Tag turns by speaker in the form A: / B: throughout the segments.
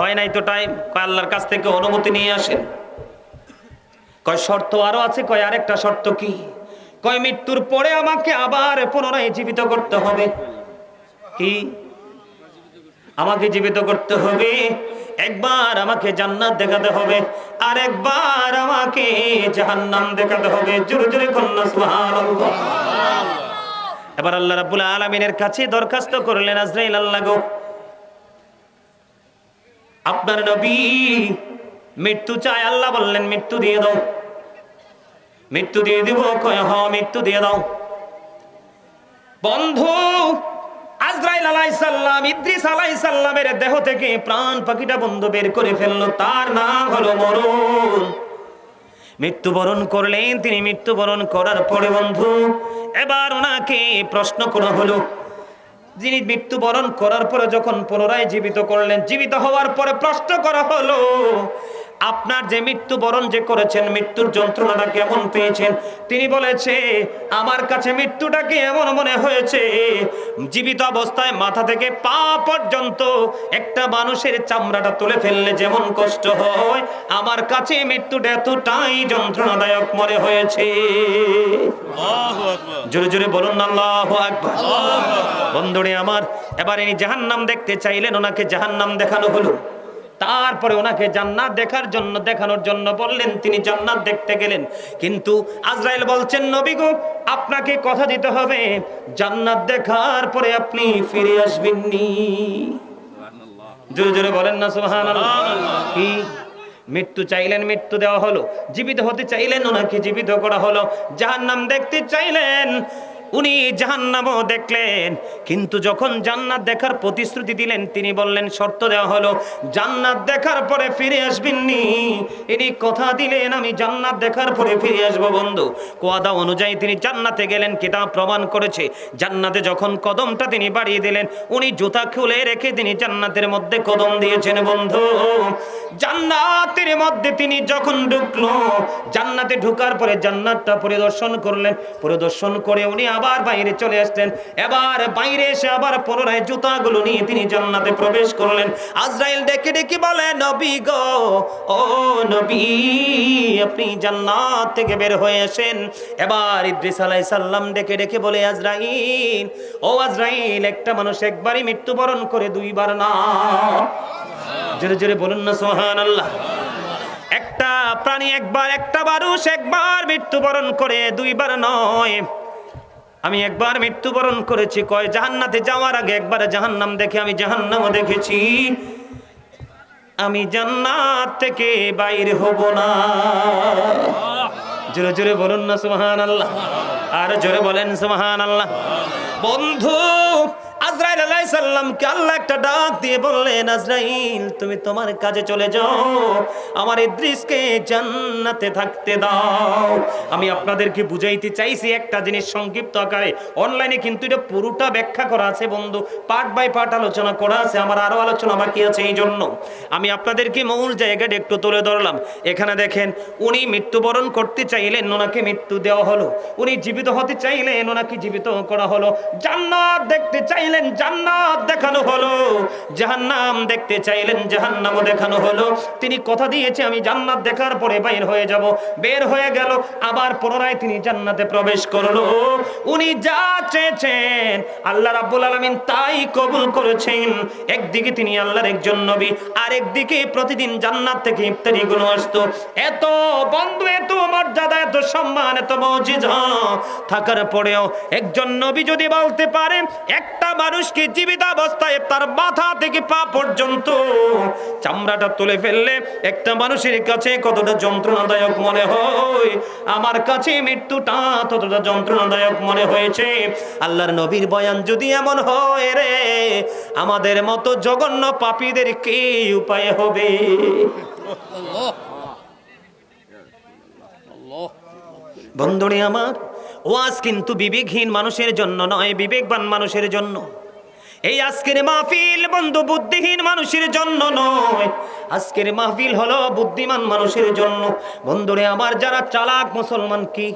A: হয় নাই তো টাইম কয়, আল্লাহর কাছ থেকে অনুমতি নিয়ে আসেন। কয়, শর্ত আরও আছে? কয়, আরেকটা শর্ত কি? কয়, মৃত্যুর পরে আমাকে আবার পুনরায় জীবিত করতে হবে। কি? আমাকে জীবিত করতে হবে? একবার আমাকে জান্নাত দেখাতে হবে। আর একবার আমাকে জাহান্নাম দেখাতে হবে। জোরে জোরে কন্যা সুবহানাল্লাহ। এবার আল্লাহ রাব্বুল আলামিনের কাছে দরখাস্ত করলেন, আজরাইল আল্লাহ গো আপনার নবী, মৃত্যু চায় আল্লাহ বললেন, মৃত্যু দিয়ে দাও। মৃত্যু দিয়ে দিব, কয়, হ, মৃত্যু দিয়ে দাও। বন্ধু, আজরাইল আলাইসাল্লাম, ইদ্রিস আলাইসাল্লামের দেহ থেকে প্রাণ পাখিটা বন্ধু বের করে ফেলল, তার নাম হলো মরণ। মৃত্যুবরণ করলেন, তিনি মৃত্যুবরণ করার পরে বন্ধু, এবার ওনাকে প্রশ্ন করা হলো যিনি মৃত্যুবরণ করার পরে যখন পুনরায় জীবিত করলেন জীবিত হওয়ার পরে প্রশ্ন করা হলো আপনার যে মৃত্যুবরণ যে করেছেন মৃত্যুর যন্ত্রণাটা কেমন পেয়েছেন? তিনি বলেছে আমার কাছে মৃত্যুটাকে এমন মনে হয়েছে? জীবিত অবস্থায় মাথা থেকে পা পর্যন্ত একটা মানুষের চামড়াটা তুলে ফেললে যেমন কষ্ট হয় আমার কাছে মৃত্যুটা এতটাই যন্ত্রণাদায়ক মনে হয়েছে। জোরে জোরে বলুন আল্লাহু আকবার। বন্ধুরে আমার এবার ইনি জাহান্নাম দেখতে চাইলেন ওনাকে জাহান্নাম দেখানো হলো। তারপরে ওনাকে জান্নাত দেখার জন্য, দেখানোর জন্য বললেন, তিনি জান্নাত দেখতে গেলেন। কিন্তু আজরাইল বলছেন, নবী গো, আপনাকে কথা দিতে হবে। জান্নাত দেখার পরে আপনি ফিরে আসবেননি। জোরে জোরে বলেন না, সুবহানাল্লাহ। মৃত্যু চাইলেন, মৃত্যু দেওয়া হলো। জীবিত হতে চাইলেন, ওনাকে জীবিত করা হলো। জাহান্নাম দেখতে চাইলেন। উনি জাহান্নামও দেখলেন। কিন্তু যখন জান্নাত দেখার প্রতিশ্রুতি দিলেন, তিনি বললেন, শর্ত দেওয়া হলো, জান্নাত দেখার পরে ফিরে আসবেননি। ইনি কথা দিলেন, আমি জান্নাত দেখার পরে ফিরে আসব বন্ধু। কোয়াদা অনুযায়ী তিনি জান্নাতে গেলেন, কিতাব প্রমাণ করেছে। জান্নাতে যখন কদমটা তিনি বাড়িয়ে দিলেন, উনি জুতা খুলে রেখে তিনি জান্নাতের মধ্যে কদম দিয়েছেন বন্ধু। জান্নাতের মধ্যে তিনি যখন ঢুকলো, জান্নাতে ঢুকার পরে জান্নাতটা পরিদর্শন করলেন। পরিদর্শন করে উনি আবার বাইরে চলে আসলেন। এবার বাইরে এসে আবার পুনরায় জুতাগুলো নিয়ে তিনি জান্নাতে প্রবেশ করলেন। আজরাইল ডেকে ডেকে বলে, নবী গো, ও নবী, আপনি জান্নাত থেকে বের হয়ে আসেন। এবার ইদ্রিস আলাইহিস সালাম ডেকে ডেকে বলে, আজরাইল, ও আজরাইল, একটা মানুষ একবারই মৃত্যুবরণ করে দুইবার না। জোরে জোরে বলুন না, সুবহানাল্লাহ। একটা প্রাণী একবার, একটা মানুষ একবার মৃত্যুবরণ করে দুইবার নয়। আমি একবার মৃত্যুবরণ করেছি, কয় জাহান্নাতে যাওয়ার আগে একবার জাহান্নাম দেখে আমি জাহান্নামও দেখেছি। আমি জান্নাত থেকে বাইরে হব না। জোরে জোরে বলুন না সুবহান আল্লাহ আর জোরে বলেন সুবহান আল্লাহ বন্ধু আজরাইল আলাইহিস আল্লাহ একটা ডাক দিয়ে বললেন, আজরাইল, তুমি তোমার কাজে চলে যাও, আমার ইদ্রিসকে জান্নাতে থাকতে দাও। আমি আপনাদেরকে বুঝাইতে চাইছি একটা জিনিস সংক্ষিপ্ত আকারে। অনলাইনে কিন্তু এটা পুরোটা ব্যাখ্যা করা আছে, বন্ধু। পার্ট বাই পার্ট আলোচনা করা আছে, আমার আরও আলোচনা বাকি আছে এই জন্য। আমি আপনাদেরকে মূল জায়গাটা একটু তুলে ধরলাম। এখানে দেখেন, উনি মৃত্যুবরণ করতে চাইলেন, ওনাকে মৃত্যু দেওয়া হলো। উনি জীবিত হতে চাইলেন, ওনাকে জীবিত করা হলো। জান্নাত দেখতে চাইলেন জান্নাত দেখানো হলো। জাহান্নাম দেখতে চাইলেন, জাহান্নামও দেখানো হলো। তিনি কথা দিয়েছে, আমি জান্নাত দেখার পরে বাইর হয়ে যাব। বের হয়ে গেল, আবার পুনরায় তিনি জান্নাতে প্রবেশ করল। উনি যা চেয়েছেন, আল্লাহ রাব্বুল আলামিন তাই কবুল করেছেন। একদিকে তিনি আল্লাহর একজন নবী আর একদিকে প্রতিদিন জান্নাত থেকে ইফতারি গুলো আসতো। এত বন্ধু, এত মর্যাদা, এত সম্মান, এত মজিজা থাকার পরেও একজন নবী যদি বলতে পারে, একটা মানুষকে জীবিত অবস্থায় তার মাথা থেকে পা পর্যন্ত চামড়াটা তুলে ফেললে একটা মানুষের কাছে কতটা যন্ত্রণাদায়ক মনে হয়? আমার কাছে মৃত্যুটা ততটা যন্ত্রণাদায়ক মনে হয়েছে। আল্লাহর নবীর বয়ান যদি এমন হয় রে, আমাদের মতো জঘন্য পাপীদের কি উপায় হবে? বন্ধুরে আমার, ওয়াজ কিন্তু বিবেকহীন মানুষের জন্য নয়, বিবেকবান মানুষের জন্য। এই আজকের মাহফিল বন্ধু বুদ্ধিহীন মানুষের জন্য নয়। আজকের মাহফিল হলো বুদ্ধিমান মানুষের জন্য। বন্ধুরে, আমার যারা চালাক মুসলমান কি?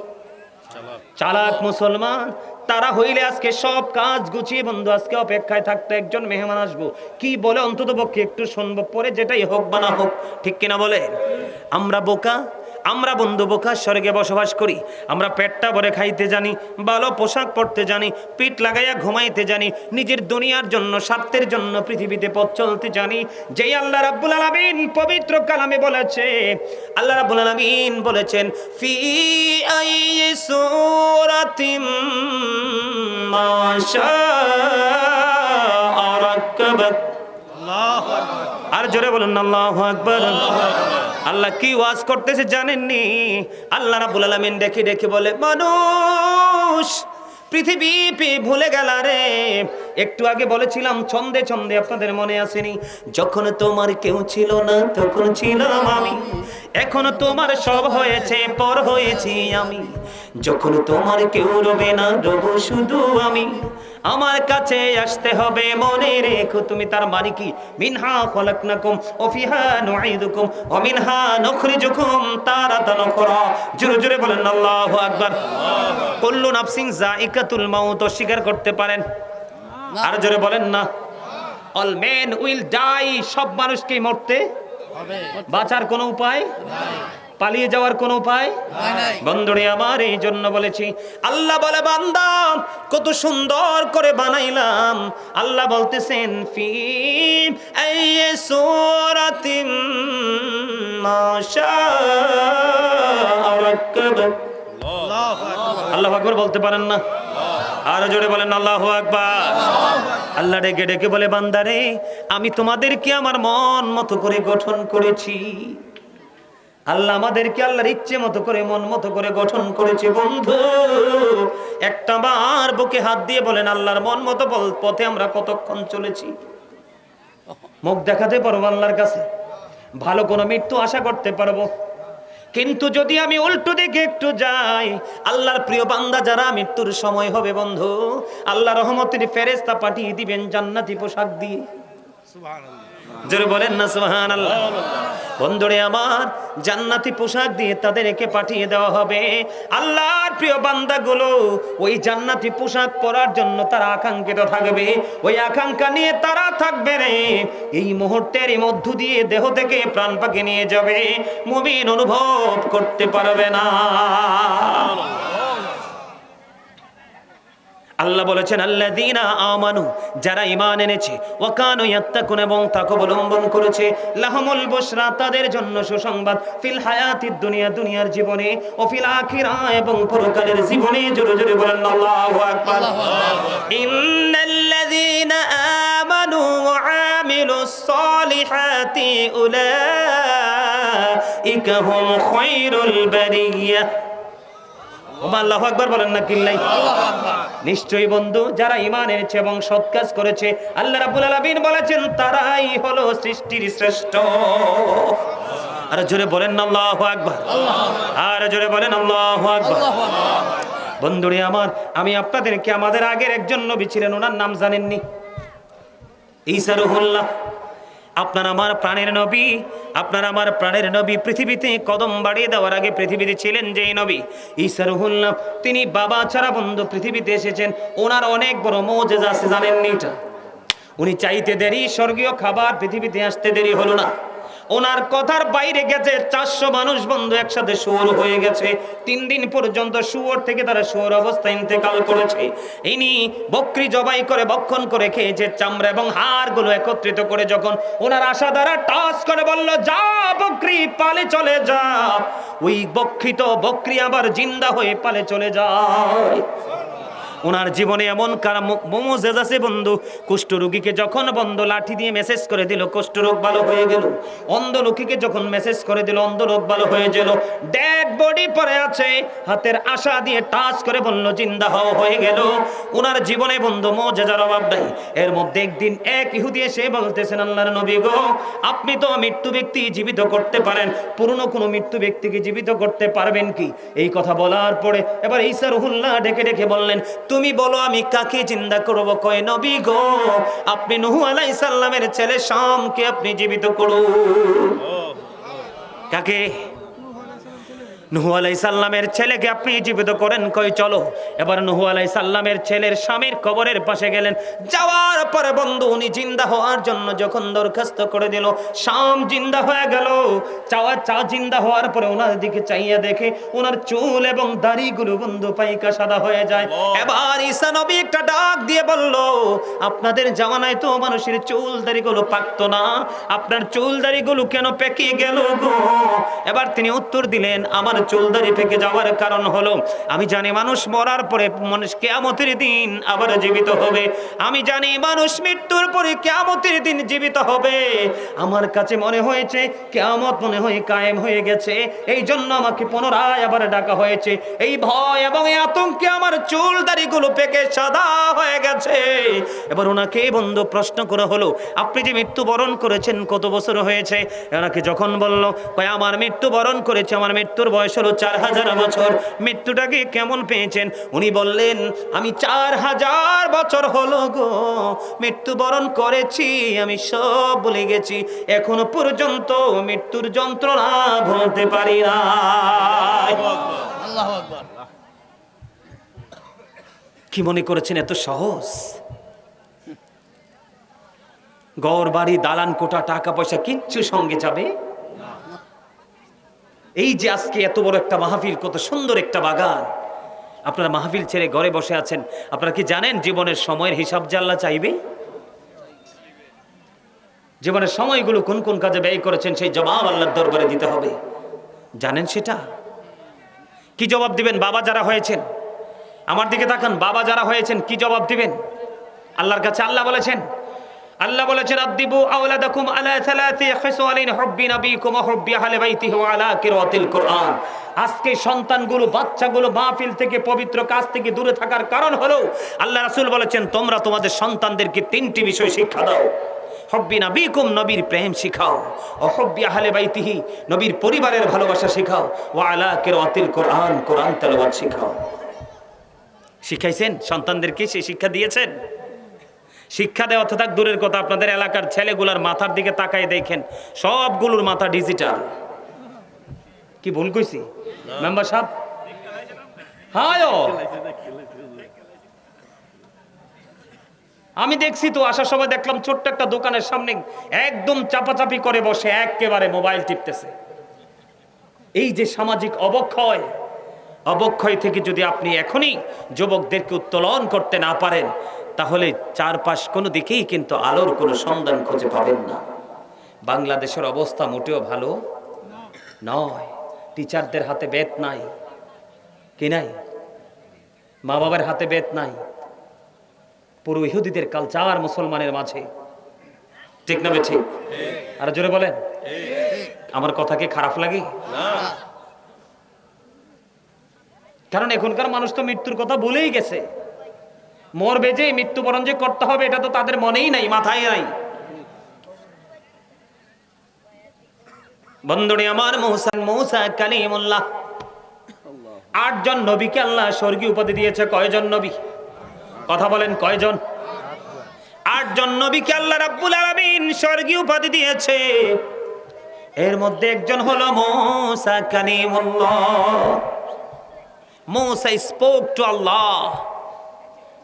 A: চালাক মুসলমান? তারা হইলে আজকে সব কাজ গুছিয়ে বন্ধু, আজকে অপেক্ষায় থাকতো একজন মেহমান আসব। কি বলে অন্তত পক্ষে একটু শুনব, পরে যেটাই হোক বা না হোক, ঠিক কিনা বলে? আমরা বোকা? আমরা বন্ধু বোকা স্বর্গে বসবাস করি আমরা পেটটা ভরে খাইতে জানি ভালো পোশাক পরতে জানি পিঠ লাগাইয়া ঘুমাইতে জানি নিজের দুনিয়ার জন্য স্বার্থের জন্য পৃথিবীতে পথ চলতে জানি। যেই আল্লাহ রাব্বুল আলামিন পবিত্র কালামে বলেছে আল্লাহ রাব্বুল আলামিন বলেছেন ফি আইয়ি সূরাতিম মাশা আর জোরে বলুন আল্লাহ আকবর। আল্লাহ কি ওয়াজ করতেছে জানেননি? আল্লাহ রাব্বুল আলামিন ডেকে ডেকে বলে, মানুষ, পৃথিবী ভুলে গেল রে। একটু আগে বলেছিলাম, ছন্দে ছন্দে আপনাদের মনে আসেনি। যখন তোমার কেউ ছিল না, তখন ছিলাম আমি। এখন তোমার সব হয়েছে, পর হয়েছি আমি। যখন তোমার কেউ রবে না, রব শুধু আমি। আমার কাছে আসতে হবে, মনে রেখো তুমি তার মানে কি? মিনহা খলাকনাকুম ও ফিহা ওয়া মিনহা নুখরিজুকুম তারাতান উখরা। জোরে জোরে বলেন, আল্লাহু আকবার। কুল্লু নাফসিন যায়িকাতুল মাউত, অস্বীকার করতে পারেন। আর জোরে বলেন না। অল মেন উইল ডাই, সব মানুষকেই মরতে বাঁচার কোনো উপায়? পালিয়ে যাওয়ার কোনো উপায় বন্ধুরে আমার এই জন্য বলেছি আল্লাহ বলে বান্দা কত সুন্দর করে বানাইলাম। আল্লাহ বলতেছেন সূরাতিম মাশা আল্লাহ আকবর বলতে পারেন না? আরও জোরে বলেন আল্লাহ আকবার। আল্লাহ ডেকে ডেকে বলে বান্দারে আমি তোমাদেরকে আমার মন মতো করে গঠন করেছি। আল্লাহ আমাদেরকে আল্লাহর ইচ্ছে মতো করে, মন মতো করে গঠন করেছে, বন্ধু। একটা বার বুকে হাত দিয়ে বলেন, আল্লাহর মন মতো পথে আমরা কতক্ষণ চলেছি? মুখ দেখাতে পারব আল্লাহর কাছে? ভালো কোনো মৃত্যু আশা করতে পারব। কিন্তু যদি আমি উল্টো দিকে একটু যাই, আল্লাহর প্রিয় বান্দা যারা, মৃত্যুর সময় হবে, বন্ধু। আল্লাহ রহমতের ফেরেস্তা পাঠিয়ে দিবেন জান্নাতি পোশাক দিয়ে। জোরে বলেন না সুবহান আল্লাহ বন্ধুরে আমার, জান্নাতি পোশাক দিয়ে তাদেরকে পাঠিয়ে দেওয়া হবে। আল্লাহর প্রিয় বান্দাগুলো, ওই জান্নাতি পোশাক পরার জন্য তারা আকাঙ্ক্ষিত থাকবে। ওই আকাঙ্ক্ষা নিয়ে তারা থাকবে রে। এই মুহূর্তের মধ্য দিয়ে দেহ থেকে প্রাণ পাখি নিয়ে যাবে। মুমিন অনুভব করতে পারবে না। আল্লাহ বলেছেন আল্লাযীনা আমানু যারা ঈমান এনেছে ওয়াকানু ইয়াত্তাকুন এবং তাকে অবলম্বন করেছে। লাহুমুল বুশরা তাদের জন্য সুসংবাদ ফিল হায়াতিদ দুনিয়া দুনিয়ার জীবনে ও ফিল আখিরা এবং পরকালের জীবনে জোরে জোরে বলেন আল্লাহু আকবার। ইন্নাল্লাযীনা আমানু ওয়া আমিলুস সালিহাতি উলাইকা হুম খায়রুল বারিয়া। ওমা আল্লাহু আকবার বলেন না কিল্লাই। নিশ্চয়ই বন্ধু যারা ইমান এনেছে এবং সৎ কাজ করেছে আল্লাহ রাব্বুল আলামিন বলেছেন তারাই হলো সৃষ্টির শ্রেষ্ঠ। আর জোরে বলেন আল্লাহু আকবার। আর জোরে বলেন আল্লাহু আকবার। বন্ধুরে আমার আমি আপনাদেরকে আমাদের আগের একজন নবী ছিলেন ওনার নাম জানেননি? ঈসা রুহুল্লাহ। আপনার আমার প্রাণের নবী, আপনার আমার প্রাণের নবী পৃথিবীতে কদম বাড়িয়ে দেওয়ার আগে পৃথিবীতে ছিলেন যে নবী ঈসারুহুল্লাহ তিনি বাবা ছাড়া বন্ধু পৃথিবীতে এসেছেন। ওনার অনেক বড় মৌজেজ আছে, জানেননি উনি চাইতে দেরি, স্বর্গীয় খাবার পৃথিবীতে আসতে দেরি হলো না। ওনার কথার বাইরে গেছে, চারশো মানুষ বন্ধু একসাথে শুয়োর হয়ে গেছে। তিন দিন পর্যন্ত শুয়োর থেকে তারা শুয়োর অবস্থায় ইন্তেকাল করেছে। ইনি বকরি জবাই করে, বক্ষণ করে খেয়েছে চামড়া এবং হাড়গুলো একত্রিত করে যখন ওনার আশা দ্বারা টাচ করে বলল, যা বকরি, পালে চলে যা। ওই বক্ষিত বকরি আবার জিন্দা হয়ে পালে চলে যায়। ওনার জীবনে এমন কারা মোমোজেজ আছে বন্ধু? কুষ্ঠ রোগীকে যখন বন্ধ লাঠি দিয়ে মেসেজ করে দিল, কুষ্ঠ রোগ ভালো হয়ে গেল। অন্ধ লোকীকে যখন মেসেজ করে দিল, অন্ধ রোগ ভালো হয়ে গেল। ডেড বডি পড়ে আছে, হাতের আশা দিয়ে টাচ করে বলল, জিন্দা হওয়া হয়ে গেল। ওনার জীবনে বন্ধু মোজেজার অভাব নাই। এর মধ্যে একদিন এক ইহুদি এসে বলতেছেন, আল্লাহর নবী গো, আপনি তো মৃত্যু ব্যক্তি জীবিত করতে পারেন। পুরনো কোনো মৃত্যু ব্যক্তিকে জীবিত করতে পারবেন কি? এই কথা বলার পরে এবার ঈসা রহুল্লাহ ডেকে ডেকে বললেন তুমি বলো আমি কাকে জিন্দা করব? কয় নবী গো আপনি নুহু আলাইহিস সালামের ছেলে শামকে আপনি জীবিত করুন। কাকে? নুহু আলাই সাল্লামের ছেলেকে আপনি জীবিত করেন কই চলো। এবার নুহু আলাই সাল্লামের ছেলের স্বামীর কবরের পাশে গেলেন। যাওয়ার পরে বন্ধু উনি জিন্দা হওয়ার জন্য যখন দরখাস্ত করে দিল শাম জিন্দা হয়ে গেল। চাওয়া চা জিন্দা হওয়ার পরে ওনার দিকে চাইয়া দেখে ওনার চুল এবং দাড়িগুলো বন্ধু পাইকা সাদা হয়ে যায়। এবার ঈসা নবী একটা ডাক দিয়ে বলল আপনাদের জামানায় তো মানুষের চুল দাড়িগুলো পাকতো না। আপনার চুল দাড়িগুলো কেন পেকে গেল গো? এবার তিনি উত্তর দিলেন আমার চুল দাড়ি পেকে যাওয়ার কারণ হলো, আমি জানি মানুষ মরার পরে মানুষ কেয়ামতের দিন আবার জীবিত হবে। আমি জানি মানুষ মৃত্যুর পরে কেয়ামতের দিন জীবিত হবে। আমার কাছে মনে হয়েছে, কেয়ামত মনে হয় কায়েম হয়ে গেছে। এই জন্য আমাকে পুনরায় আবার ডাকা হয়েছে। এই ভয় এবং এই আতঙ্কে আমার চুল দাড়িগুলো পেকে সাদা হয়ে গেছে। এবার ওনাকে বন্ধু প্রশ্ন করা হলো, আপনি যে মৃত্যুবরণ করেছেন কত বছর হয়েছে? ওনাকে যখন বলল কয় আমার মৃত্যুবরণ করেছে, আমার মৃত্যুর বয়স হলো চার হাজার বছর। মৃত্যুটাকে কেমন পেয়েছেন? উনি বললেন আমি চার হাজার বছর হলো গো। মৃত্যুবরণ করেছি আমি সব ভুলে গেছি। এখনও পর্যন্ত মৃত্যুর যন্ত্রণা ভুলতে পারি না। কি মনে করেছেন এত সহজ? গড় বাড়ি দালান কোটা টাকা পয়সা কিচ্ছু সঙ্গে যাবে? এই যে আজকে এত বড় একটা মাহফিল, কত সুন্দর একটা বাগান। আপনারা মাহফিল ছেড়ে ঘরে বসে আছেন। আপনারা কি জানেন জীবনের সময়ের হিসাব আল্লাহ চাইবে? জীবনের সময়গুলো কোন কোন কাজে ব্যয় করেছেন সেই জবাব আল্লাহর দরবারে দিতে হবে। জানেন সেটা? কি জবাব দিবেন? বাবা যারা হয়েছেন, আমার দিকে তাকান। বাবা যারা হয়েছেন, কি জবাব দিবেন? আল্লাহর কাছে আল্লাহ বলেছেন আল্লাহ বলেছেন আদিবু আওলাদাকুম আলা সালাতি খিসালিন হুব্বি নবিকুম ওয়া হুব্বি আহলি বাইতিহি ওয়া আলা কিরাতিল কুরআন। আজকে সন্তানগুলো, বাচ্চাগুলো মাহফিল থেকে পবিত্র কাজ থেকে দূরে থাকার কারণ হলো, আল্লাহ রাসূল বলেছেন, তোমরা তোমাদের সন্তানদেরকে তিনটি বিষয় শিক্ষা দাও। হব্বি নাবিকুম, নবীর প্রেম শিখাও। ও হব্বি আহলে বাইতিহি, নবীর পরিবারের ভালোবাসা শিখাও। ওয়া আলা কিরাতিল কোরআন কোরআন তেলাওয়াত শিখাও। শিখাইছেন? সন্তানদেরকে সেই শিক্ষা দিয়েছেন? শিক্ষা দেওয়া তো থাক দূরের কথা আপনাদের এলাকার ছেলেগুলার মাথার দিকে তাকায় দেখেন সবগুলোর মাথা ডিজিটাল কি ভুল কইছি? মেম্বার সাহেব? হায় আমি দেখছি তো আসার সময় দেখলাম ছোট্ট একটা দোকানের সামনে একদম চাপাচাপি করে বসে একেবারে মোবাইল টিপতেছে। এই যে সামাজিক অবক্ষয় অবক্ষয় থেকে যদি আপনি এখনই যুবকদেরকে উত্তোলন করতে না পারেন তাহলে চারপাশ কোনো দিকেই কিন্তু আলোর কোনো সন্ধান খুঁজে পাবেন না। বাংলাদেশের অবস্থা মোটেও ভালো নয়। টিচারদের হাতে বেত নাই। কি নাই? মা বাবার হাতে বেত নাই। পুরো ইহুদিদের কালচার মুসলমানের মাঝে। ঠিক না ঠিক আর জোরে বলেন। আমার কথা কি খারাপ লাগে? কারণ এখনকার মানুষ তো মৃত্যুর কথা বলেই গেছে। মরবে যে, মৃত্যুবরণ যে করতে হবে, এটা তো তাদের মনেই নাই, মাথায় নাই। বন্ধুরে আমার মৌসা মৌসা কালিমুল্লাহ, আটজন নবীকে আল্লাহ স্বর্গীয় উপাধি দিয়েছে, কয়জন নবী? কথা বলেন, কয়জন? আটজন নবীকে আল্লাহ রাব্বুল আলামিন স্বর্গীয় উপাধি দিয়েছে। এর মধ্যে একজন হলো Musa Kalimullah. Musa spoke to Allah.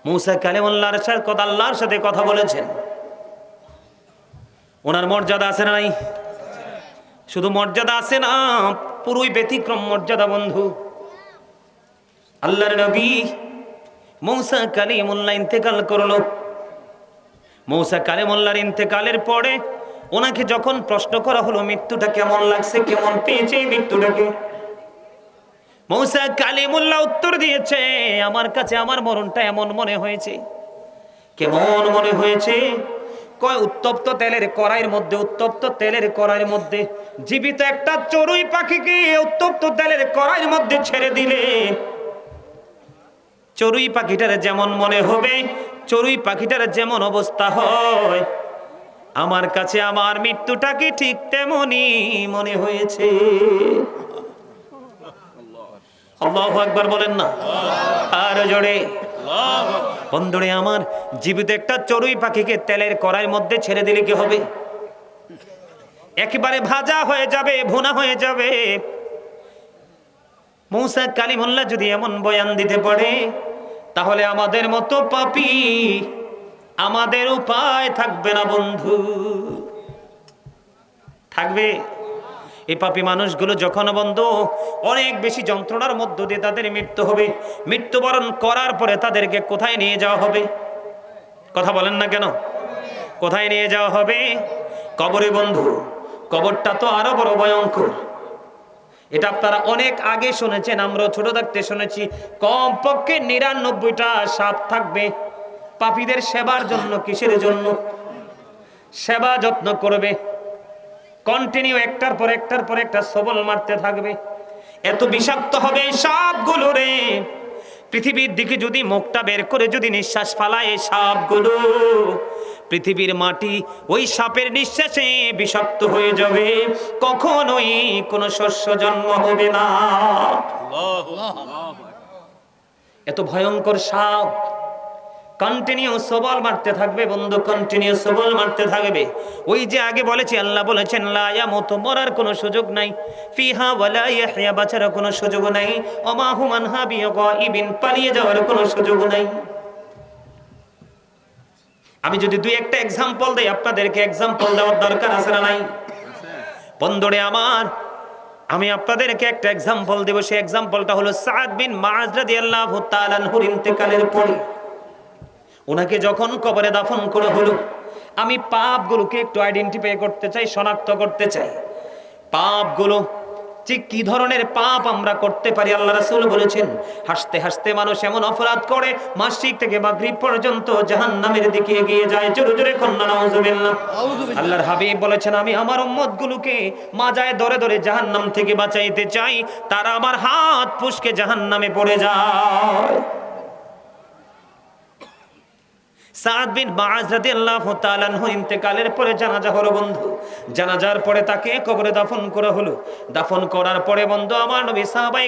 A: Musa কালিমুল্লাহর সাথে কথা আল্লাহর সাথে কথা বলেছেন? ওনার মর্যাদা আছে না নাই? শুধু মর্যাদা আছে না, পুরোই ব্যতিক্রম মর্যাদা, বন্ধু। আল্লাহর নবী মৌসা কালিমুল্লাহ ইন্তেকাল করল। মৌসা কালিমুল্লাহর ইন্তেকালের পরে ওনাকে যখন প্রশ্ন করা হলো, মৃত্যুটা কেমন লাগছে? কেমন পেয়েছে মৃত্যুটাকে? মৌসা কালিমুল্লাহ উত্তর দিয়েছে, আমার কাছে আমার মরণটা এমন মনে হয়েছে। কেমন মনে হয়েছে? কয়, উত্তপ্ত তেলের কড়াইয়ের মধ্যে, উত্তপ্ত তেলের কড়াইয়ের মধ্যে। জীবিত একটা চড়ুই পাখিকে উত্তপ্ত তেলের কড়াইয়ের মধ্যে ছেড়ে দিলে। চড়ুই পাখিটার যেমন মনে হবে, চড়ুই পাখিটার যেমন অবস্থা হয়। আমার কাছে আমার মৃত্যুটাকে ঠিক তেমনই মনে হয়েছে। আল্লাহ একবার বলেন না। আর জোরে। বন্ধুরে, আমার জীবিত একটা চড়ুই পাখিকে তেলের কড়াইয়ের মধ্যে ছেড়ে দিলে কি হবে? একেবারে ভাজা হয়ে যাবে, ভুনা হয়ে যাবে। মৌসা কালিমুল্লাহ যদি এমন বয়ান দিতে পারে, তাহলে আমাদের মতো পাপি আমাদের উপায় থাকবে না বন্ধু। থাকবে? এই পাপি মানুষগুলো যখন বন্ধু, অনেক বেশি যন্ত্রণার মধ্য দিয়ে তাদের মৃত্যু হবে। মৃত্যুবরণ করার পরে তাদেরকে কোথায় নিয়ে যাওয়া হবে? কথা বলেন না কেন? কোথায় নিয়ে যাওয়া হবে? কবরে বন্ধু, কবরটা তো আরও বড় ভয়ঙ্কর। এটা আপনারা অনেক আগে শুনেছেন আমরা ছোট থাকতে শুনেছি কম পক্ষে নিরানব্বইটা সাপ থাকবে। পাপীদের সেবার জন্য, কিসের জন্য? সেবা যত্ন করবে। কন্টিনিউ একটার পর একটার পর একটা সবল মারতে থাকবে। এত বিষাক্ত হবে সাপগুলো রে। পৃথিবীর দিকে যদি মুখটা বের করে যদি নিঃশ্বাস ফালায় সাপগুলো পৃথিবীর মাটি ওই সাপের নিঃশ্বাসে বিষাক্ত হয়ে যাবে। কখনোই কোনো শস্য জন্ম হবে না। এত ভয়ঙ্কর সাপ। কন্টিনিউ মারতে থাকবে বন্ধু মারতে থাকবে। কোনো নাই। আমি যদি দুই একটা এক্সাম্পল দেই, আপনাদেরকে এক্সাম্পল দেওয়ার দরকার আছে না নাই? বন্ধুরে আমার, আমি আপনাদেরকে একটা এক্সাম্পল দেব। সেই এক্সাম্পলটা হলো সাদ বিন মাআজ রাদিয়াল্লাহু তাআলা আনহুর ইন্তেকালের পরে। ওনাকে যখন কবরে দাফন করা হলো আমি পাপগুলোকে একটু আইডেন্টিফাই করতে চাই শনাক্ত করতে চাই। পাপগুলো যে কি ধরনের পাপ আমরা করতে পারি? আল্লাহ রাসূল বলেছেন হাসতে হাসতে মানুষ এমন অপরাধ করে মাসিক থেকে মাগরিব পর্যন্ত জাহান্নামের দিকে এগিয়ে যায় জোরে জোরে কন্যা নাউজুবিল্লাহ। আল্লাহর হাবিব বলেছেন আমি আমার উম্মতগুলোকে মাজায় ধরে ধরে জাহান্নাম থেকে বাঁচাইতে চাই তারা আমার হাত পুষকে জাহান্নামে পড়ে যায়। সাদ বিন বাজ রাদিয়াল্লাহু তাআলা আনহু ইন্তেকালের পরে হলো বন্ধু। জানাজার পরে তাকে কবরে দাফন করা হলো। দাফন করার পরে বন্ধু আমার নবী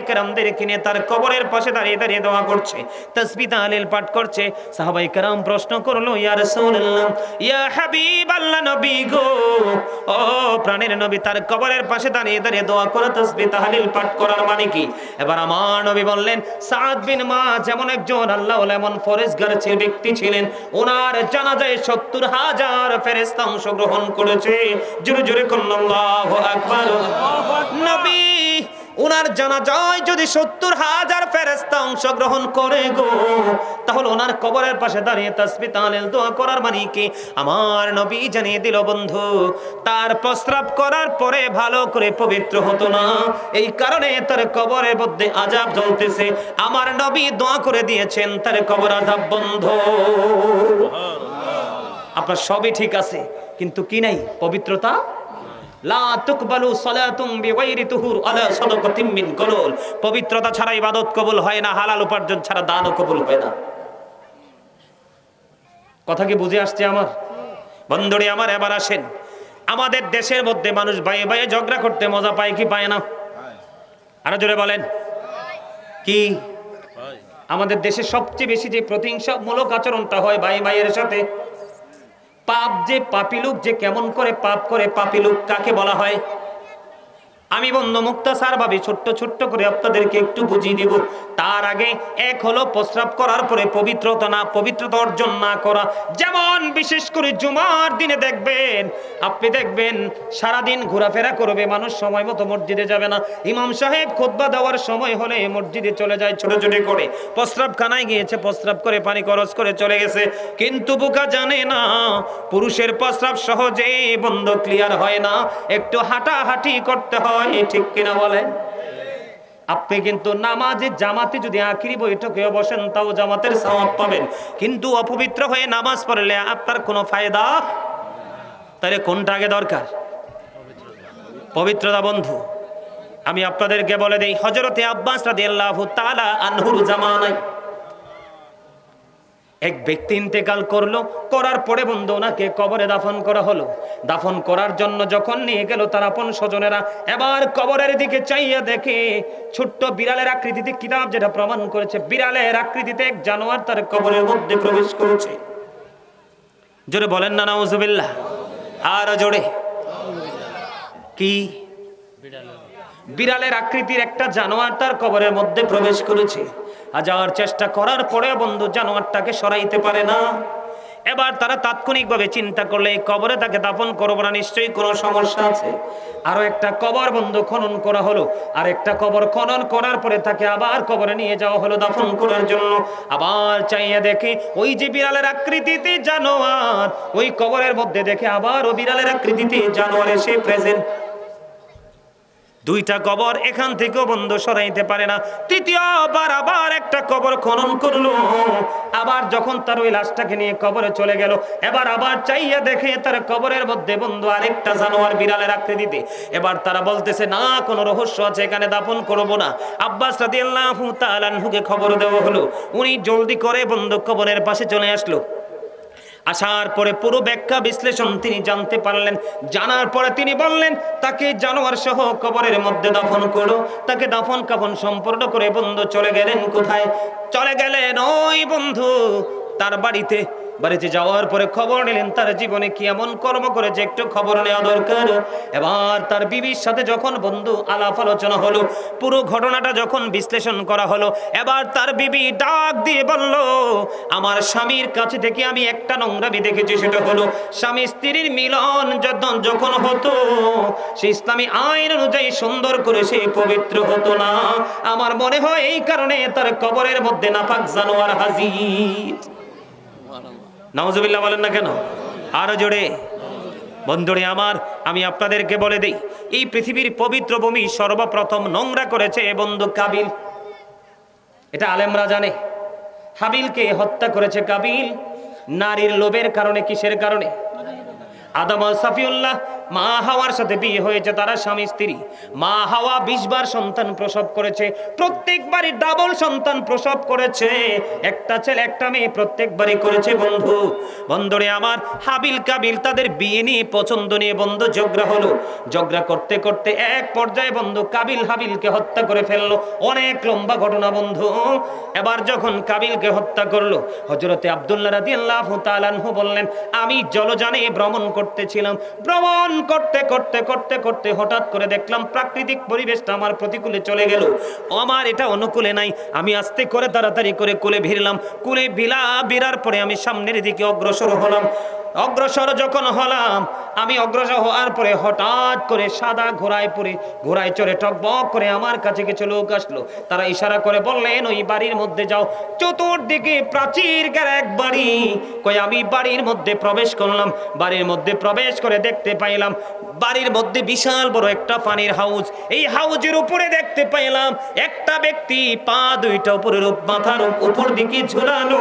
A: কেরামদের কিনে তার কবরের পাশে দাঁড়িয়ে দাঁড়িয়ে করছে পাঠ করছে। কেরাম প্রশ্ন করল প্রাণের নবী, তার কবরের পাশে দাঁড়িয়ে দাঁড়িয়ে দোয়া পাঠ করার মানে কি? এবার আমার নবী বললেন, সাদ বিন মা যেমন একজন আল্লাহ এমন ফরেজগার ব্যক্তি ছিলেন। ওনার জানাজায় সত্তর হাজার ফেরেস্তা অংশগ্রহণ করেছে। জোরে জোরে কন্যা আকবর। নবী ওনার জানাজায় যদি সত্তর হাজার ফেরেস্তা অংশগ্রহণ করে গো তাহলে ওনার কবরের পাশে দাঁড়িয়ে তাসবি তাহলিল দোয়া করার মানে কি? আমার নবী জানিয়ে দিল বন্ধু তার প্রস্রাব করার পরে ভালো করে পবিত্র হতো না। এই কারণে তার কবরের মধ্যে আজাব জ্বলতেছে। আমার নবী দোয়া করে দিয়েছেন তার কবর আজাব বন্ধ। আপনার সবই ঠিক আছে কিন্তু কি নাই? পবিত্রতা? পবিত্রতা ছাড়া ইবাদত কবুল হয় না হালাল উপার্জন ছাড়া দানও কবুল হয় না। কথা কি বুঝে আসছে আমার? বন্ধুরে আমার এবার আসেন। আমাদের দেশের মধ্যে মানুষ বাইয়ে বাইয়ে ঝগড়া করতে মজা পায় কি পায় না? আরও জোরে বলেন। কি? আমাদের দেশে সবচেয়ে বেশি যে প্রতিহিংসামূলক আচরণটা হয় ভাই ভাইয়ের সাথে পাপ যে পাপি লোক যে কেমন করে পাপ করে পাপি লোক কাকে বলা হয়? আমি বন্ধু মুক্তাসার ভাবে, ছোট্ট ছোট্ট করে আপনাদেরকে একটু বুঝিয়ে দিব। তার আগে এক হলো প্রস্রাব করার পরে পবিত্রতা না পবিত্রতা অর্জন না করা। যেমন বিশেষ করে জুমার দিনে দেখবেন, আপনি দেখবেন সারাদিন ঘোরাফেরা করবে, মানুষ সময় মতো মসজিদে যাবে না। ইমাম সাহেব খোদবা দেওয়ার সময় হলে মসজিদে চলে যায় ছোট ছোট করে। প্রস্রাব খানায় গিয়েছে, প্রস্রাব করে পানি খরচ করে চলে গেছে। কিন্তু বুকা জানে না, পুরুষের প্রস্রাব সহজে বন্ধ ক্লিয়ার হয় না। একটু হাঁটাহাঁটি করতে হয়। ঠিক কিনা বলেন আপনি কিন্তু নামাজে জামাতে যদি আখিরি বৈঠকে বসেন, তাও জামাতের সওয়াব পাবেন। কিন্তু অপবিত্র হয়ে নামাজ পড়লে আপনার কোনো ফায়দা? তাহলে কোনটা আগে দরকার? পবিত্রতা বন্ধু, আমি আপনাদেরকে বলে দেই হজরতে আব্বাস রাদিয়াল্লাহু তাআলা আনহুর জামানায় এক ব্যক্তি ইন্তেকাল করল, করার পরে বন্ধু ওনাকে কবরে দাফন করা হলো। দাফন করার জন্য যখন নিয়ে গেল তার আপন স্বজনেরা, এবার কবরের দিকে চাইয়া দেখে ছোট্ট বিড়ালের আকৃতিতে কিতাব যেটা প্রমাণ করেছে, বিড়ালের আকৃতিতে এক জানোয়ার তার কবরের মধ্যে প্রবেশ করেছে। জোরে বলেন না, নাউজুবিল্লাহ। আর জোরে। কি? বিড়ালের আকৃতির একটা জানোয়ার তার কবরের মধ্যে প্রবেশ করেছে। হাজার চেষ্টা করার পরে বন্ধু জানোয়ারটাকে সরাইতে পারে না। এবার তারা তাৎক্ষণিকভাবে চিন্তা করলে, এই কবরে তাকে দাফন করব না, নিশ্চয়ই কোনো সমস্যা আছে। আরও একটা কবর বন্ধু খনন করা হলো। আর একটা কবর খনন করার পরে তাকে আবার কবরে নিয়ে যাওয়া হলো দাফন করার জন্য। আবার চাইয়া দেখে, ওই যে বিড়ালের আকৃতিতে জানোয়ার, ওই কবরের মধ্যে দেখে আবার ও বিড়ালের আকৃতিতে জানোয়ার এসে প্রেজেন্ট দুইটা কবর এখান থেকেও বন্ধ সরাইতে পারে না। তৃতীয়বার আবার একটা কবর খনন করল। আবার যখন তার ওই লাশটাকে নিয়ে কবরে চলে গেল, এবার আবার চাইয়া দেখে তার কবরের মধ্যে বন্ধু আরেকটা জানোয়ার বিড়ালে রাখতে দিতে এবার তারা বলতেছে, না, কোনো রহস্য আছে, এখানে দাপন করব না। আব্বাস রাদিয়াল্লাহু তাআলা আনহুকে খবর দেওয়া হলো। উনি জলদি করে বন্ধু কবরের পাশে চলে আসলো। আসার পরে পুরো ব্যাখ্যা বিশ্লেষণ তিনি জানতে পারলেন। জানার পরে তিনি বললেন, তাকে জানোয়ার সহ কবরের মধ্যে দাফন করো। তাকে দাফন কাফন সম্পূর্ণ করে বন্ধু চলে গেলেন কোথায়? চলে গেলেন ওই বন্ধু তার বাড়িতে। বাড়িতে যাওয়ার পরে খবর নিলেন, তার জীবনে কি এমন কর্ম করেছে একটু খবর নেওয়া দরকার? এবার তার বিবির সাথে যখন বন্ধু আলাপ আলোচনা হলো, পুরো ঘটনাটা যখন বিশ্লেষণ করা হলো, এবার তার বিবি ডাক দিয়ে বলল, আমার স্বামীর কাছে থেকে আমি একটা নোংরামি দেখেছি, সেটা হলো স্বামী স্ত্রীর মিলন যখন যখন হতো, সে ইসলামী আইন অনুযায়ী সুন্দর করে সে পবিত্র হতো না। আমার মনে হয় এই কারণে তার কবরের মধ্যে নাপাক জানোয়ার হাজির। নওয়াজবিল্লাহ বলেন না কেন? আরও জোরে। বন্ধুরে আমার, আমি আপনাদেরকে বলে দিই, এই পৃথিবীর পবিত্র ভূমি সর্বপ্রথম নোংরা করেছে এ বন্ধু কাবিল। এটা আলেমরা জানে। হাবিলকে হত্যা করেছে কাবিল। নারীর লোভের কারণে, কিসের কারণে? আদম সাফিউল্লাহ মা হাওয়ার সাথে বিয়ে হয়েছে, তারা স্বামী, স্ত্রী। মা হাওয়া বিশ বার সন্তান প্রসব করেছে, প্রত্যেকবারই ডাবল সন্তান প্রসব করেছে। একটা ছেলে, একটা মেয়ে প্রত্যেকবারই করেছে, বন্ধু। বন্ধুরে আমার, হাবিল কাবিল তাদের বিয়ে নিয়ে পছন্দ নিয়ে বন্ধু ঝগড়া হলো। ঝগড়া করতে করতে এক পর্যায়ে বন্ধু কাবিল হাবিলকে হত্যা করে ফেলল। অনেক লম্বা ঘটনা, বন্ধু। এবার যখন কাবিলকে হত্যা করল হজরতে আব্দুল্লাহ রাদিয়াল্লাহু তাআলা বললেন, আমি জলযানে ভ্রমণ করতেছিলাম। ভ্রমণ করতে করতে করতে করতে হঠাৎ করে দেখলাম প্রাকৃতিক পরিবেশটা আমার প্রতিকূলে চলে গেল। আমার এটা অনুকূলে নাই। আমি আস্তে করে তাড়াতাড়ি করে কুলে ভিড়লাম। কুলে বিলা বিরার পরে আমি সামনের দিকে অগ্রসর হলাম। অগ্রসর যখন হলাম, আমি অগ্রসর হওয়ার পরে হঠাৎ করে সাদা ঘোড়ায় পরে, ঘোড়ায় চড়ে টকবক করে আমার কাছে কিছু লোক আসলো। তারা ইশারা করে বললেন, ওই বাড়ির মধ্যে যাও। চতুর্দিকে প্রাচীর গের এক বাড়ি। কই আমি বাড়ির মধ্যে প্রবেশ করলাম। বাড়ির মধ্যে প্রবেশ করে দেখতে পাইলাম বাড়ির মধ্যে বিশাল বড় একটা পানির হাউস। এই হাউজের উপরে দেখতে পাইলাম একটা ব্যক্তি পা দুইটা উপরের মাথার উপর দিকে ঝুলানো।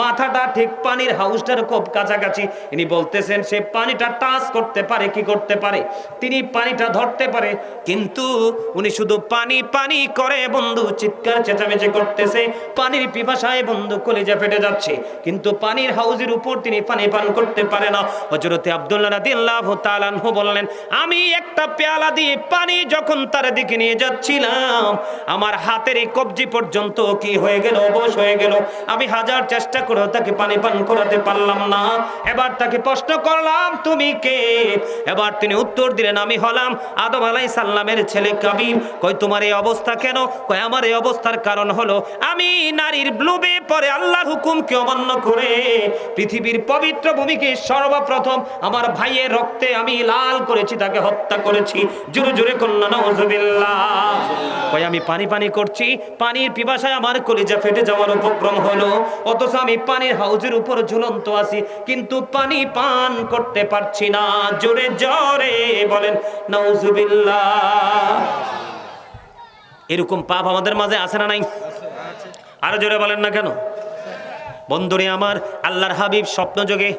A: মাথাটা ঠিক পানির হাউসটার খুব কাছাকাছি। ইনি বলতেছেন, সে পানিটা টাচ করতে পারে, কি করতে পারে? তিনি পানিটা ধরতে পারে, কিন্তু উনি শুধু পানি পানি করে বন্ধু চিৎকার চেঁচামেচি করতেছে। পানির পিপাসায় বন্ধু কলিজা ফেটে যাচ্ছে, কিন্তু পানির হাউজের উপর তিনি পানি পান করতে পারে না। হজরতে আব্দুল্লাহ রাদিয়াল্লাহু তাআলা আনহু বললেন, আমি একটা পেয়ালা দিয়ে পানি যখন তার দিকে নিয়ে যাচ্ছিলাম, আমার হাতের এই কবজি পর্যন্ত কি হয়ে গেল অবশ হয়ে গেল। আমি হাজার চেষ্টা করেও তাকে পানি পান করাতে পারলাম না। এবার তাকে প্রশ্ন করলাম, তুমি কে? এবার তিনি উত্তর দিলেন, আমি হলাম আদম আলাই সাল্লামের ছেলে কাবিল কই তোমার এই অবস্থা কেন? কই আমার এই অবস্থার কারণ হলো, আমি নারীর ব্লুবে পরে আল্লাহর হুকুমকে অমান্য করে পৃথিবীর পবিত্র ভূমিকে সর্বপ্রথম আমার ভাইয়ের রক্তে আমি লাল করেছি, তাকে হত্যা করেছি। জোরে জোরে কন্যা নওয়াজবিল্লাহ কই আমি পানি পানি করছি, পানির পিপাসায় আমার কলিজা ফেটে যাওয়ার উপক্রম হলো। অথচ আমি পানির হাউজের উপর ঝুলন্ত আছি, কিন্তু পানি পান করতে পারছি না। জোরে জোরে বলেন, নাউজুবিল্লাহ। এরকম পাপ আমাদের মাঝে আছে না নাই? আরও জোরে বলেন না কেন? বন্ধুরে আমার, আল্লাহর হাবিব স্বপ্ন যোগে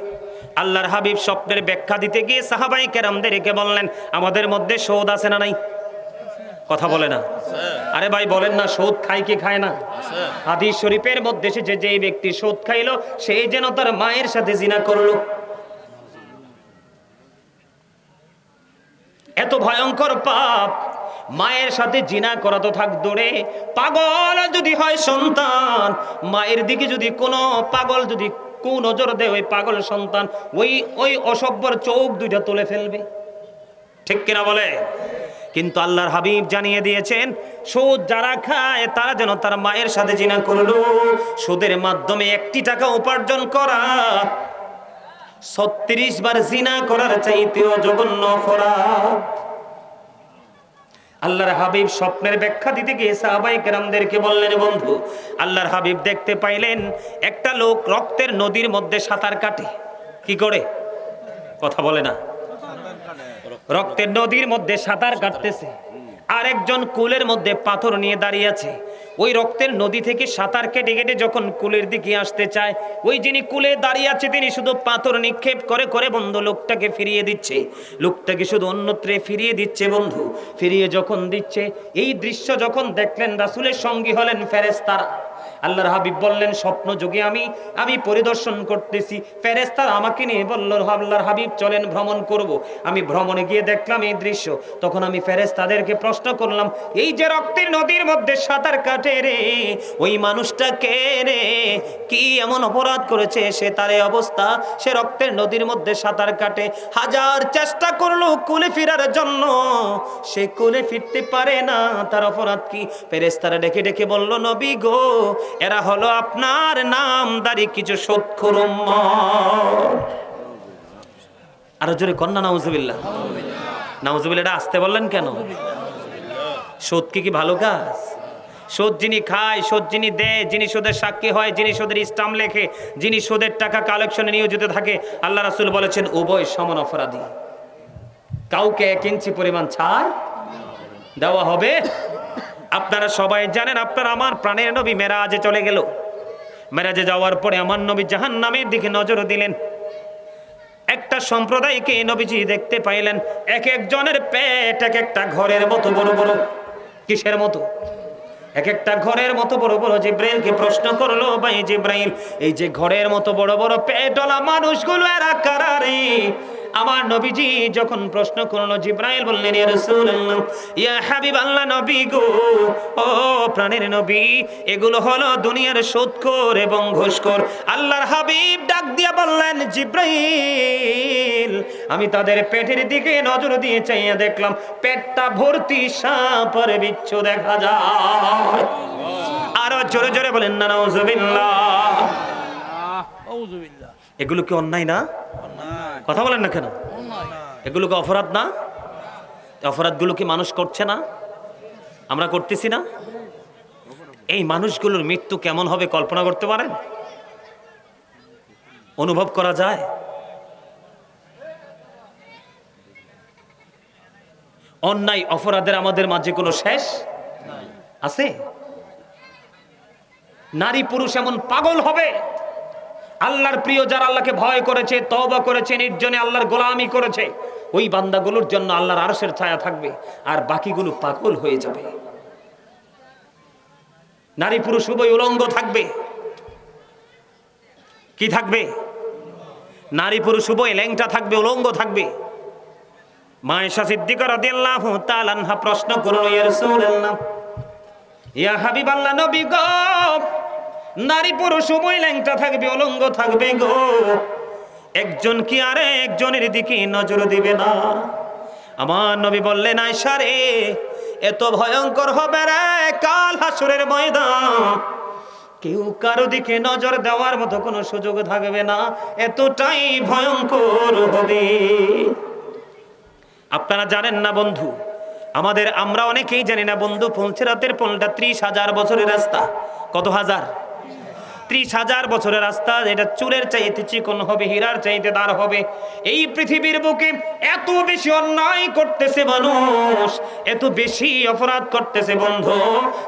A: আল্লাহর হাবিব স্বপ্নের ব্যাখ্যা দিতে গিয়ে সাহাবাই কেরামদেরকে বললেন, আমাদের মধ্যে সৌদ আছে না নাই? কথা বলে না। আরে ভাই, বলেন না, সৌদ খায় কি খায় না? হাদিস শরীফের মধ্যে সে যে ব্যক্তি সৌদ খাইলো সেই যেন তার মায়ের সাথে জিনা করল। এত ভয়ঙ্কর পাপ, মায়ের সাথে জিনা করা তো থাক দূরে পাগল যদি হয় সন্তান, মায়ের দিকে যদি কোনো পাগল যদি কোন নজর দেয় ওই পাগল সন্তান। ওই ওই অসভ্যর চোখ দুইটা তুলে ফেলবে। ঠিক কিনা বলে? কিন্তু আল্লাহর হাবিব জানিয়ে দিয়েছেন, সুদ যারা খায় তারা যেন তার মায়ের সাথে জিনা করল। সুদের মাধ্যমে একটি টাকা উপার্জন করা, ছত্রিশ বার জিনা করার চাইতেও জঘন্য অপরাধ। আল্লাহর হাবিব স্বপ্নের ব্যাখ্যা দিতে গিয়ে সাহাবাই কেরামদেরকে বললেন, বন্ধু, আল্লাহর হাবিব দেখতে পাইলেন একটা লোক রক্তের নদীর মধ্যে সাঁতার কাটে। কি করে? কথা বলে না। রক্তের নদীর মধ্যে সাঁতার কাটতেছে। আর একজন কুলের মধ্যে পাথর নিয়ে দাঁড়িয়ে আছে। ওই রক্তের নদী থেকে সাঁতার কেটে কেটে যখন কুলের দিকে আসতে চায়, ওই যিনি কুলে দাঁড়িয়ে আছে, তিনি শুধু পাথর নিক্ষেপ করে করে বন্ধু লোকটাকে ফিরিয়ে দিচ্ছে। লোকটাকে শুধু অন্যত্রে ফিরিয়ে দিচ্ছে বন্ধু। ফিরিয়ে যখন দিচ্ছে, এই দৃশ্য যখন দেখলেন, রাসুলের সঙ্গী হলেন ফেরেস্তারা আল্লাহর হাবিব বললেন, স্বপ্ন যোগে আমি আমি পরিদর্শন করতেছি। ফেরেস্তার আমাকে নিয়ে বলল, আল্লাহর হাবিব, চলেন ভ্রমণ করব। আমি ভ্রমণে গিয়ে দেখলাম এই দৃশ্য। তখন আমি ফেরেস্তাদেরকে প্রশ্ন করলাম, এই যে রক্তের নদীর মধ্যে সাঁতার কাটে রে, ওই মানুষটা কে রে? কি এমন অপরাধ করেছে? সে তার অবস্থা। সে রক্তের নদীর মধ্যে সাঁতার কাটে। হাজার চেষ্টা করল কুলে ফিরার জন্য। সে কুলে ফিরতে পারে না। তার অপরাধ কি? ফেরেস্তারা ডেকে ডেকে বলল, নবী গো এরা হলো আপনার নামদারি কিছু সৎখুরুম আরও জোরে কন্যা নাউজুবিল্লাহ। এটা আসতে বললেন কেন? সুদ কি কি ভালো কাজ? সুদ যিনি খায় সুদ যিনি দেয়, যিনি সুদের সাক্ষী হয়, যিনি সুদের ইস্টাম লেখে, যিনি সুদের টাকা কালেকশনে নিয়োজিত থাকে, আল্লাহ রাসুল বলেছেন, উভয় সমান অপরাধী। কাউকে এক ইঞ্চি পরিমাণ ছাড় দেওয়া হবে আপনারা সবাই জানেন, আপনারা আমার প্রাণের নবী মেরাজে চলে গেল। মেরাজে যাওয়ার পরে আমার নবী জাহান নামের দিকে নজর দিলেন। একটা সম্প্রদায়কে নবীজি দেখতে পাইলেন, এক একজনের পেট এক একটা ঘরের মতো বড় বড়। কিসের মতো? এক একটা ঘরের মতো বড় বড়। জিব্রাইলকে প্রশ্ন করল, ভাই জিব্রাইল, এই যে ঘরের মতো বড় বড় পেটওয়ালা মানুষগুলো এরা কারারে আমার নবীজি যখন প্রশ্ন করল জিব্রাইল বললেন ইয়া রাসূলুল্লাহ ইয়া হাবিবাল্লাহ নবী গো ও প্রাণের নবী এগুলো হলো দুনিয়ার সুদখোর এবং ঘুষখোর। আল্লাহর হাবিব ডাক দিয়া বললেন জিব্রাইল আমি তাদের পেটের দিকে নজর দিয়ে চাইয়া দেখলাম পেটটা ভর্তি সাপের বিচ্ছু দেখা যায়। আরও জোরে জোরে বলেন না নাউজুবিল্লাহ। এগুলো কি অন্যায় না? কথা বলেন না কেন? এগুলো কি অপরাধ না? অপরাধগুলো কি মানুষ করছে না? আমরা করতেছি না? এই মানুষগুলোর মৃত্যু কেমন হবে কল্পনা করতে পারেন? অনুভব করা যায়? অন্যায়, অপরাধের আমাদের মাঝে কোনো শেষ আছে? নারী, পুরুষ এমন পাগল হবে আল্লাহর প্রিয় যারা আল্লাহকে ভয় করেছে, তওবা করেছে, নির্জনে আল্লাহর গোলামি করেছে, ওই বান্দাগুলোর জন্য আল্লাহর আরশের ছায়া থাকবে আর বাকিগুলো পাগল হয়ে যাবে। নারী পুরুষ উভয় উলঙ্গ থাকবে। কি থাকবে? নারী পুরুষ উভয় ল্যাংটা থাকবে, উলঙ্গ থাকবে। মায়েশা সিদ্দিকা রাদিয়াল্লাহু তাআলা প্রশ্ন করল, ইয়া রাসূলুল্লাহ, ইয়া হাবিবাল্লাহ নবী গো নারী পুরুষ, উভয় ল্যাংটা থাকবে, অলঙ্গ থাকবে গো। একজন কি আরে একজনের দিকে নজর দিবে না? আমার নবী বললেন আয়সা রে, এত ভয়ঙ্কর হবে রে, কাল হাসুরের ময়দান। কেউ কারও দিকে নজর দেওয়ার মতো কোনো সুযোগ থাকবে না, এতটাই ভয়ঙ্কর হবে। আপনারা জানেন না বন্ধু, আমাদের, আমরা অনেকেই জানি না বন্ধু পঞ্চরাতের পোলটা ত্রিশ হাজার বছরের রাস্তা, কত হাজার? ত্রিশ হাজার বছরের রাস্তা, এটা চুলের চাইতে চিকন হবে, হীরার চাইতে দাঁড় হবে। এই পৃথিবীর বুকে এত বেশি অন্যায় করতেছে মানুষ, এত বেশি অপরাধ করতেছে বন্ধু।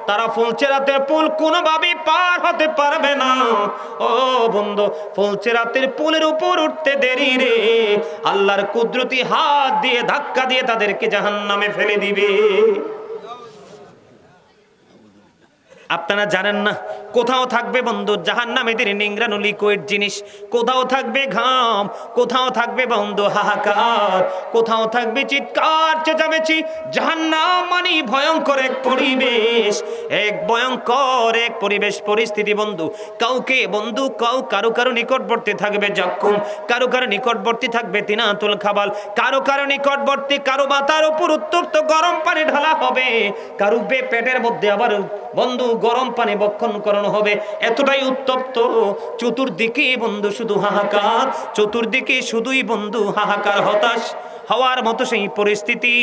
A: তারা ফুলচেরাতের পুল কোনোভাবে পার হতে পারবে না। ও বন্ধু ফুলচেরাতের পুলের উপর উঠতে দেরি রে। আল্লাহর কুদরতি হাত দিয়ে ধাক্কা দিয়ে তাদেরকে জাহান্নামে ফেলে দিবে। আপনারা জানেন না, কোথাও থাকবে বন্ধু জাহান নামেদের নিংরানো লিকুইড জিনিস, কোথাও থাকবে ঘাম, কোথাও থাকবে বন্ধু হাহাকার, কোথাও থাকবে চিৎকার, চেঁচামেচি জাহান্নাম মানে ভয়ঙ্কর এক পরিবেশ, এক ভয়ঙ্কর এক পরিবেশ পরিস্থিতি বন্ধু, কাউকে বন্ধু, কাউ কারও কারও নিকটবর্তী থাকবে জখম, কারও কারও নিকটবর্তী থাকবে তিনাতুল খাবাল, কারও কারও নিকটবর্তী কারও মাথার উপর উত্তপ্ত গরম পানি ঢালা হবে, কারও বে পেটের মধ্যে আবার বন্ধু গরম পানি বক্ষণ করানো হবে। এতটাই উত্তপ্ত, চতুর্দিকে বন্ধু শুধু হাহাকার, চতুর্দিকে শুধুই বন্ধু হাহাকার, হতাশ হওয়ার মতো সেই পরিস্থিতি।